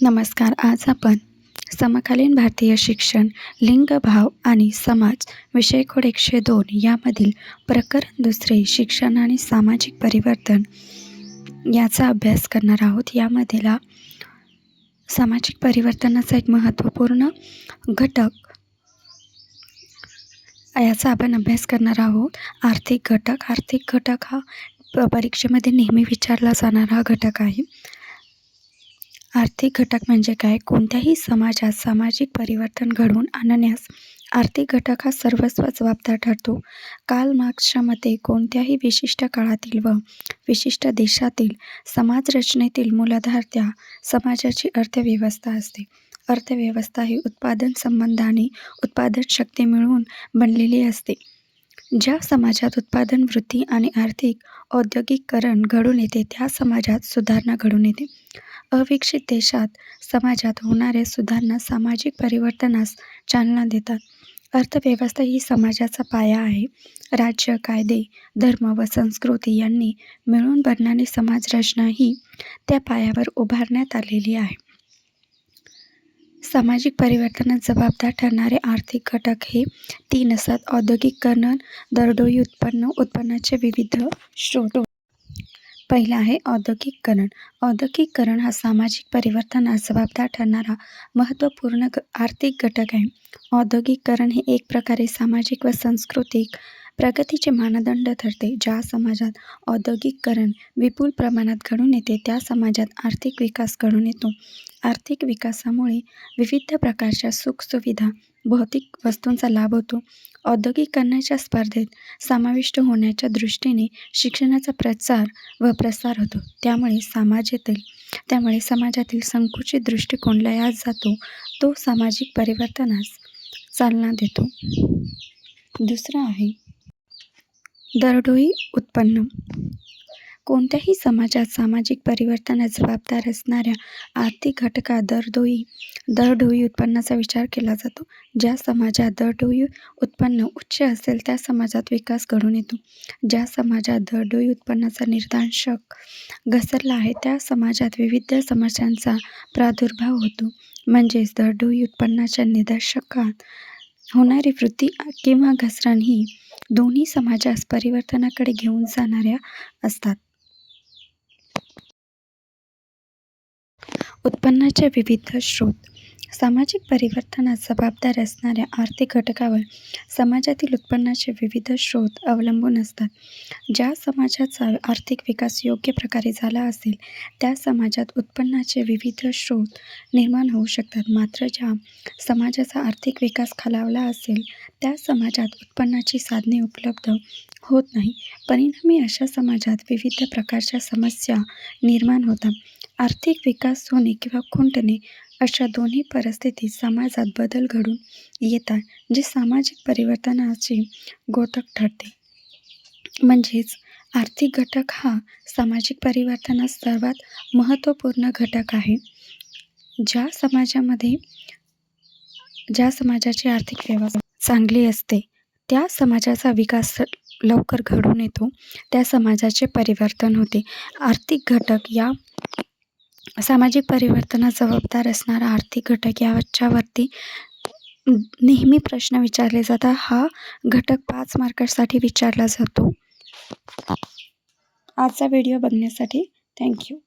नमस्कार आज आपण समकालीन भारतीय शिक्षण लिंगभाव आणि समाज विषय खोड एकशे दोन यामधील प्रकरण दुसरे शिक्षण आणि सामाजिक परिवर्तन याचा अभ्यास करणार आहोत. यामधील सामाजिक परिवर्तनाचा एक महत्त्वपूर्ण घटक याचा आपण अभ्यास करणार आहोत. आर्थिक घटक आर्थिक घटक हा प- परीक्षेमध्ये नेहमी विचारला जाणारा घटक आहे. आर्थिक घटक म्हणजे काय? कोणत्याही समाजात सामाजिक परिवर्तन घडवून आणण्यास आर्थिक घटक हा सर्वस्व जबाबदार ठरतो. काल मार्क्सच्या मते कोणत्याही विशिष्ट काळातील व विशिष्ट देशातील समाजरचनेतील मूलधार त्या समाजाची अर्थव्यवस्था असते. अर्थव्यवस्था ही उत्पादन संबंधाने उत्पादन शक्ती मिळवून बनलेली असते. ज्या समाजात उत्पादन वृद्धी आणि आर्थिक औद्योगिकरण घडून येते त्या समाजात सुधारणा घडून येते. अविकसित देशात समाजात होणाऱ्या सुधारणा सामाजिक परिवर्तनास चालना देतात. अर्थव्यवस्था ही समाजाचा पाया आहे. राज्य कायदे धर्म व संस्कृती यांनी मिळून बनणारी समाजरचना ही त्या पायावर उभारण्यात आलेली आहे. सामाजिक परिवर्तनात जबाबदार ठरणारे आर्थिक घटक हे तीन असतात. औद्योगिकरण दरडोई उत्पन्न उत्पन्नाचे विविध स्रोत. पहिला आहे औद्योगिकरण औद्योगिकरण हा सामाजिक परिवर्तनास जबाबदार ठरणारा महत्त्वपूर्ण ग आर्थिक घटक आहे. औद्योगिकरण हे एक प्रकारे सामाजिक व सांस्कृतिक प्रगतीचे मानदंड ठरते. ज्या समाजात औद्योगिकरण विपुल प्रमाणात घडून येते त्या समाजात आर्थिक विकास घडून येतो. आर्थिक विकासामुळे विविध प्रकारच्या सुखसुविधा भौतिक वस्तूंचा लाभ होतो. औद्योगिकरणाच्या स्पर्धेत समाविष्ट होण्याच्या दृष्टीने शिक्षणाचा प्रचार व प्रसार होतो. त्यामुळे समाजातील त्यामुळे समाजातील संकुचित दृष्टिकोन लयास जातो. तो सामाजिक परिवर्तनास चालना देतो. दुसरं आहे दरडोई उत्पन्न. कोणत्याही समाजात सामाजिक परिवर्तनास जबाबदार असणाऱ्या आर्थिक घटकात दरडोई दरडोई उत्पन्नाचा विचार केला जातो. ज्या समाजात दरडोई उत्पन्न उच्च असेल त्या समाजात विकास घडून येतो. ज्या समाजात दरडोई उत्पन्नाचा निर्देशांक घसरला आहे त्या समाजात विविध समस्यांचा प्रादुर्भाव होतो. म्हणजेच दरडोई उत्पन्नाच्या निदर्शकात होणारी वृद्धी किंवा घसरण ही दोन्ही समाजास परिवर्तनाकडे घेऊन जाणाऱ्या असतात. उत्पन्नाचे विविध स्रोत. सामाजिक परिवर्तनास जबाबदार असणाऱ्या आर्थिक घटकावर समाजातील उत्पन्नाचे विविध स्रोत अवलंबून असतात. ज्या समाजाचा आर्थिक विकास योग्य प्रकारे झाला असेल त्या समाजात उत्पन्नाचे विविध स्रोत निर्माण होऊ शकतात. मात्र ज्या समाजाचा आर्थिक विकास खालावला असेल त्या समाजात उत्पन्नाची साधने उपलब्ध होत नाही. परिणामी अशा समाजात विविध प्रकारच्या समस्या निर्माण होतात. आर्थिक विकास होणे किंवा खुंटणे अशा दोन्ही परिस्थितीत समाजात बदल घडून येतात जे सामाजिक परिवर्तनाचे गोतक ठरते. म्हणजेच आर्थिक घटक हा सामाजिक परिवर्तनात सर्वात महत्त्वपूर्ण घटक आहे. ज्या समाजामध्ये ज्या समाजाची आर्थिक व्यवस्था चांगली असते. त्या समाजाचा विकास लवकर घडून येतो. त्या समाजाचे परिवर्तन होते. आर्थिक घटक या सामाजिक परिवर्तनास जबाबदार असणारा आर्थिक घटक याच्यावरती नेहमी प्रश्न विचारले जातात. हा घटक पाच मार्कासाठी विचारला जातो. आजचा व्हिडिओ बघण्यासाठी थँक्यू.